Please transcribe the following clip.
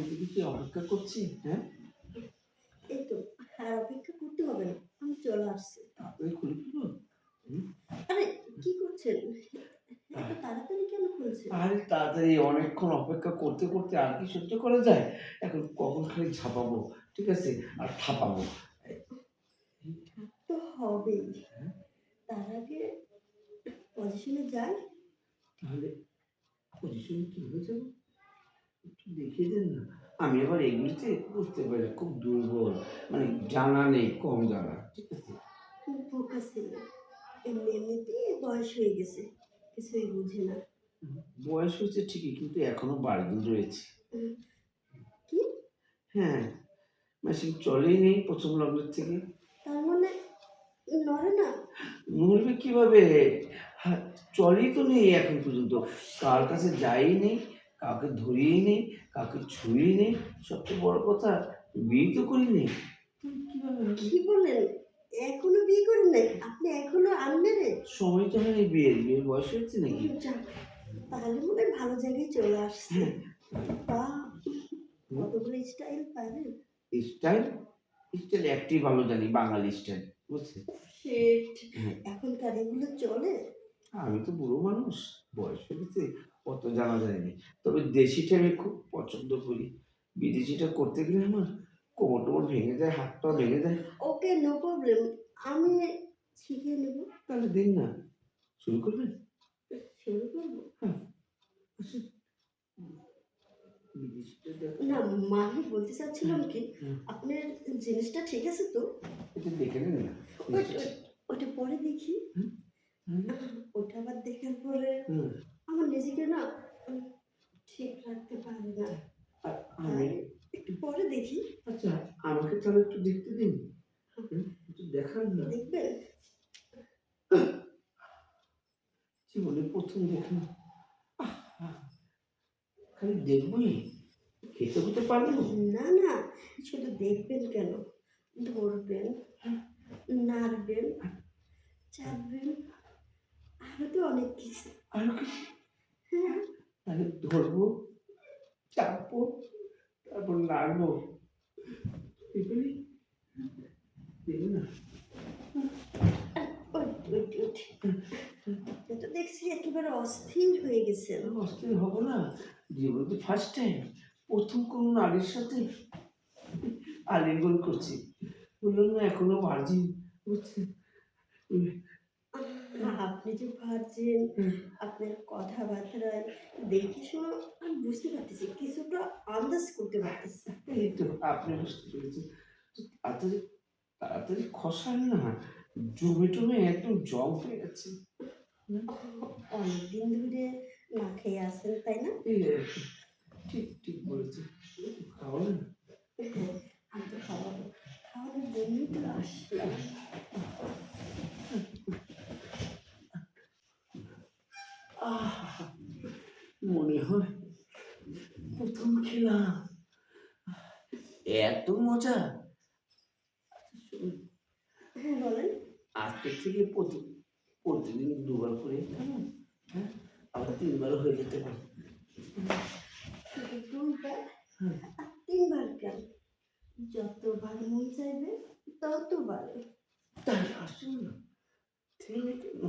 শুধু কি অপেক্ষা করছি হ্যাঁ? এই তো আর অপেক্ষা করতে হবে না আমি চলে আসছি। তাড়াতাড়ি খুলে দিল আরে কি করছেন? তাড়াতাড়ি কেন খুলছেন? আরে তাড়াতাড়ি অনেকক্ষণ অপেক্ষা করতে করতে আর কি সহ্য করা যায়? এখন কখন খালি ঝাপাবো ঠিক আছে? আর থাপাবো। তো হবেই তার আগে পজিশনে যাই। তাহলে পজিশন কীভাবে যাব? দেন না। আমি আবার এগুলিতে বুঝতে পারি না, খুব দুর্বল। মানে জানা নেই কম জানা ঠিক আছে? ছিল। এমনি এমনিতেই বয়স হয়ে গেছে কিছুই বুঝে না। বয়স হয়েছে ঠিকই কিন্তু এখনও বাড়িতে রয়েছে। কি? হ্যাঁ মেশিন চলেই নেই প্রথম লগ্নের থেকে। তার মানে নড়ে না? নড়বে কীভাবে? হ্যাঁ, চলেই তো নেই এখন পর্যন্ত। কার কাছে যাই নেই কাউকে ধরিয়েই নেই কাউকে ছুঁয়েই নেই সবচেয়ে বড় কথা বিয়ে তো করিনি? কি বলেন? এখনও বিয়ে করেন নাই? আপনি এখনও আনলেন সময় তো হয়নি বিয়ের বিয়ের বয়স হচ্ছে নাকি? তাহলে মনে হয় ভালো জায়গায় চলে আসছে। হ্যাঁ। বা কতগুলো স্টাইল পারেন স্টাইল? স্টাইল একটি ভালো জানি বাঙালি স্টাইল বুঝছেন? হ্যাঁ। এখনকার এগুলো চলে? আমি তো বুড়ো মানুষ। বয়স হয়েছে অত জানা যায়নি। তবে দেশিটা আমি খুব পছন্দ করি। বিদেশিটা করতে গেলে আমার কোমর টোমর ভেঙে যায় হাত পা ভেঙে যায় ওকে নো প্রবলেম আমি শিখে নেব। তাহলে দিন না। শুরু করবেন শুরু করব? বিদেশিটা দেখো না মানে বলতে চাচ্ছিলাম কি হুম। আপনার জিনিসটা ঠিক আছে তো? এটা দেখে নিন না। ওটা পরে দেখি। আবার দেখার পরে আমার নিজেকে না ঠিক রাখতে পারি না। আমি একটু পরে দেখি। আচ্ছা আমাকে তাহলে একটু দেখতে দিন। একটু দেখান না। দেখবেন জীবনে প্রথম দেখলাম খালি দেখবই। খেতে হতে পারব। না না শুধু দেখবেন কেন? ধরবেন নাড়বেন চাপবেন আরও তো অনেক কিছু। আরও কিছু? হ্যাঁ। তাহলে ধরবো চাপবো তারপর নাড়বো। এগুলি? না। তো দেখছি একেবারে অস্থির হয়ে আমি অস্থির হব না। জীবনে তো ফার্স্ট টাইম প্রথম কোন নারীর সাথে আলিঙ্গন করছি। বললাম না এখনও ভার্জিন আপনি যে ভাবছেন। আপনার কথাবার্তায় দেখে শুনে আমি বুঝতে পারতেছি কিছুটা আন্দাজ করতে পারতেছি। এই তো আপনি বুঝতে পেরেছেন। তাড়াতাড়ি তাড়াতাড়ি খসান না জমে টমে একদম জল হয়ে গেছে। অনেকদিন ধরে না খেয়ে আসেন তাই না। ঠিক ঠিক বলেছি খাওয়া না আমি তো খাওয়াবো। খাওয়ানোর জন্যই তো আসলাম মনে হয় প্রথম খেলাম। এত মজা? হ্যাঁ বলেন। আজকের থেকে প্রতি প্রতিদিন দুবার করে কেমন হ্যাঁ? আবার তিনবারও হয়ে যেতে পারে। তিনবার কেন? যতবার মন চাইবে ততবার তাই আসুন না। থেমে কেন